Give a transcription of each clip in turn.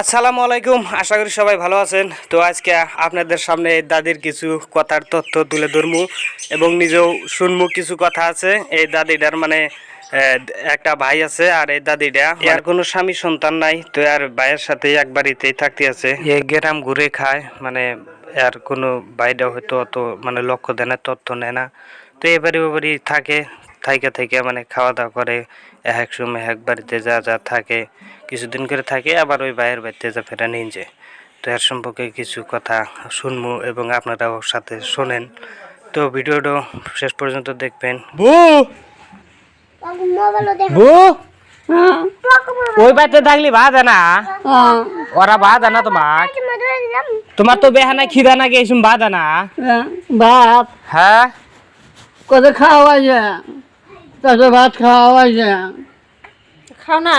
আসসালামু আলাইকুম আশা করি সবাই ভালো আছেন। তো আজকে আপনাদের সামনে দাদির কিছু কথার তথ্য তুলে ধরমু এবং নিজেও শুনমু কিছু কথা আছে। এই দাদিটার মানে একটা ভাই আছে আর এই দাদিটা আর কোনো স্বামী সন্তান নাই। তো আর ভাইয়ের সাথে এক বাড়িতেই থাকতে আছে। এই গ্রাম ঘুরে খায় মানে আর কোনো বাইরে হয়তো অত মানে লক্ষ্য দেয় না তথ্য নেয় না। তো এবারে ওবারই থাকে থাইকে থেকে মানে খাওয়া দাওয়া করে এক সময় এক বাড়িতে যা যা থাকে কিছুদিন করে থাকে আবার ওই বাইরের বাড়িতে যা ফেরা নিয়ে যায়। তো এর সম্পর্কে কিছু কথা শুনব এবং আপনারাও সাথে শোনেন। তো ভিডিওটা শেষ পর্যন্ত দেখবেন। ওই বাড়িতে থাকলি ভাত না ওরা ভাত না তোমার? তোমার তো বেহানা খিদা না গেছুম ভাত না ভাত। হ্যাঁ? কত খাওয়া যায়? কত ভাত খাওয়া যায় খাও না?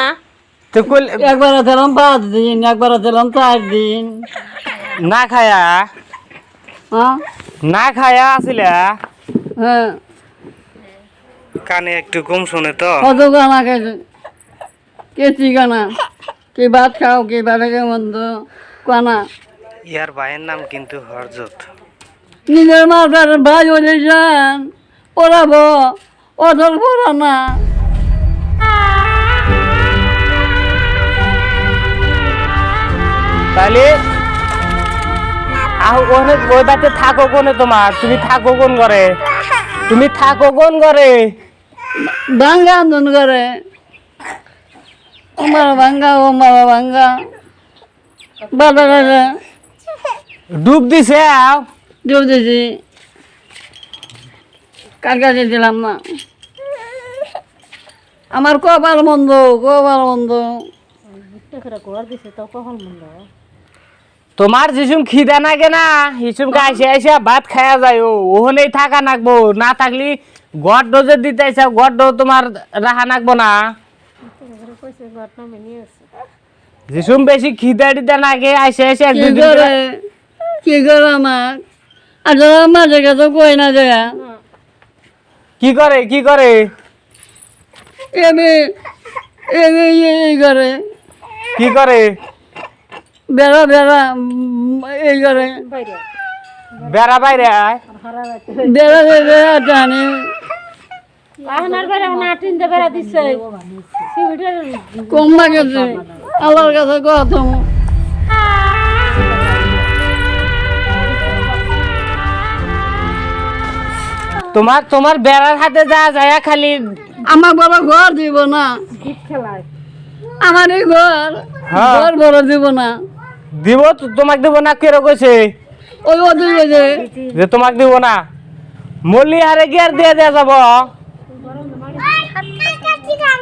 তো কইল একবার দিলাম পাঁচ দিন একবার দিলাম চার দিন। না খায়া? হ্যাঁ না খায়া আসিলা? হ্যাঁ কানে একটু কম শুনে তো। কত গানা খেয়েছে কেচি গানা কি ভাত খাও কি কেমন তো কানা। ইয়ার ভাইয়ের নাম কিন্তু হরজত। নিজের মাথার ভাই বলেছেন পড়াবো অধর পড়া না। তাহলে ওখানে ওই বাড়িতে থাকো কোনে তোমার? তুমি থাকো কোন ঘরে? তুমি থাকো কোন ঘরে? ভাঙ্গা আন্দোলন করে। আমার ভাঙ্গা ও মারা ভাঙ্গা বাধা ডুব দিছে জোর দিছি। কার কাছে দিলাম না? আমার কপাল বন্ধ কপাল মন্দ তোমার যিসুম খিদা নাগে না হিসুম খাইছে আইসা ভাত খায়া যায় ও ওখানেই থাকা নাকবো না থাকলি গড় ডোজে দিতে আইসা গড় ডো তোমার রাখা নাকবো না। যিসুম বেশি খিদা টিদা নাগে আইসা আইসা এক কি করে? আমার আর মাঝে কাছে কই না যায় কি করে কি করে? এমনি এমনি এই করে কি করে? বেড়া বেড়া এই করে বেড়া বাইরে আয়। বেড়া বেড়া জানি। আপনার বেড়া না টিনতে বেড়া দিছে। সিভিটার কম লাগেছে আল্লাহর কাছে কথা তোমার তোমার বেড়ার হাতে যা যায় খালি আমার বাবা ঘর দিব না। আমার এই ঘর হ্যাঁ। ঘর বড় দিব না। দিব তো তোমাক দিব না কেরো কইছে ওই ও দিব যে তোমাক দিব না। মল্লি হারে আর দিয়ে দেয়া যাব।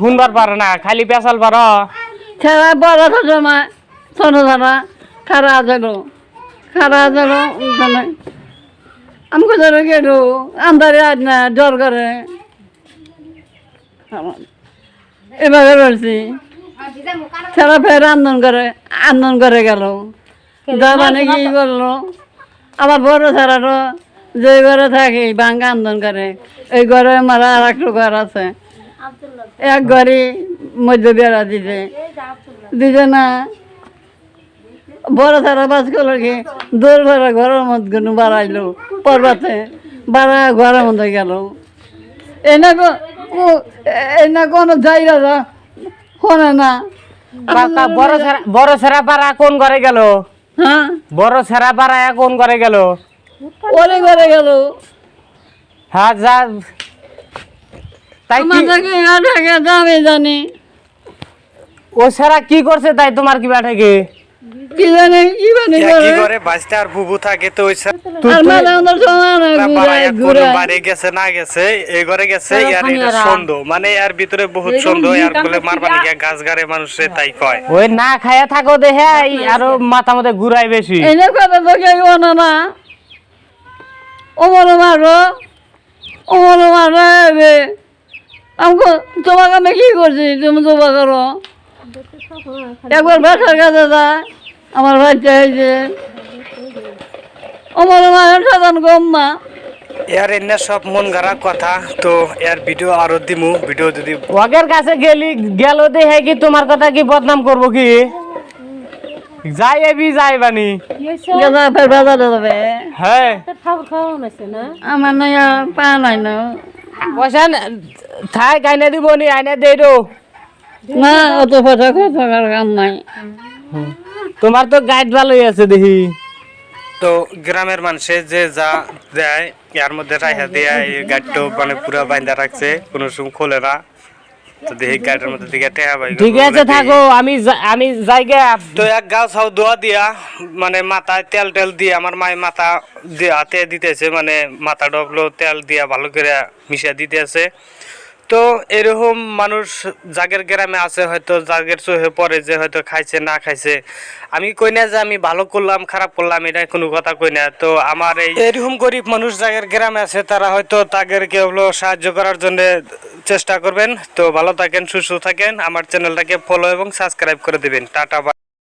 শুনবার পারো না, খালি পেশাল পারো। ছেড়া বড় সময় ছোট ছাড়া খারা দিল খারা দিল আমাকে ধরে গেল আন্দারে আজ না ডর করে। এভাবে বলছি ছেড়া ফের আন্দোলন করে আন্দোলন করে গেল। মানে কি করল আবার বড় ছাড়াটো যে ঘরে থাকে, বাঙ্গা আন্দোলন করে। এই ঘরে আমার আর একটা ঘর আছে। এক ঘরে মধ্যে বেড়া দিছে দিছে না বড় ছাড়া বাস করল কি? দৌড় ভরা ঘরের মধ্যে বাড়াইলো পর্বতে বাড়া ঘরের মধ্যে গেল। এনে এনে কোনো যাইরা যা শোনে না। বড় সেরা বড় সেরা পাড়া কোন ঘরে গেল? হ্যাঁ? বড় সেরা পাড়া কোন ঘরে গেল? ওরে ঘরে গেল। হ্যাঁ যা তাই আমাদেরকে জানি? ও সেরা কি করছে তাই তোমার কি ব্যাটাকে কি জানে কি বানি কি করে বাঁচতে আর বুবু থাকে তো ওই আর মাঝে আমাদের সমান ঘুরে বাড়ি গেছে না গেছে এই ঘরে গেছে তারা এটা ভাঙিয়ারা। মানে এর ভিতরে বহুত সন্দেহ আর বলে মারবানি গাছ গাড়ে মানুষে তাই কয়। ওই না খায়া থাকো আরও মাথা মধ্যে ঘুরাই বেশি। এনে কথা তো কেউ না। মারো মারো আমাকে তোমাকে আমি কি করছি? তুমি তোমা করো। একবার বাসার কাছে যায় আমার বাচ্চা হয়েছে অমর মায়ের সাধারণ কম না। এর এনে সব মন গড়া কথা তো এর ভিডিও আরও দিমু। ভিডিও যদি ওগের কাছে গেলি গেল দেখে কি তোমার কথা কি বদনাম করব কি? যাই এবি যাই বানি গেলা ফের বাজারে যাবে। হ্যাঁ। খাওয়া হয়েছে না? আমার নাই পা নাই না। পয়সা থাই গাইনে দিব নি আইনে দে দো না অত পয়সা খরচ করার কাম নাই। তোমার তো গাইড ভালোই আছে দেখি। তো গ্রামের মানুষে যে যা দেয় এর মধ্যে রাইহা দেয় গাইড তো মানে পুরো বাইন্দা রাখছে কোনো সময় খোলে না। ঠিক আছে থাকো আমি আমি যাইগে তো এক গাও ছাও দোয়া দিয়া মানে মাথায় তেল টেল দিয়ে আমার মায়ের মাথা হাতে দিতেছে মানে মাথা ডবলো তেল দিয়া ভালো করে মিশিয়ে দিতেছে। তো এরকম মানুষ জাগের গ্রামে আছে, হয়তো জাগের চোখে পড়ে যে হয়তো খাইছে, না খাইছে। আমি কই না যে আমি ভালো করলাম, খারাপ করলাম এটা কোনো কথা কই না। তো আমার এই এরকম গরিব মানুষ জাগের গ্রামে আছে, তারা হয়তো তাদেরকে হলো সাহায্য করার জন্য চেষ্টা করবেন। তো ভালো থাকেন, সুস্থ থাকেন। আমার চ্যানেলটাকে ফলো এবং সাবস্ক্রাইব করে দিবেন। টাটা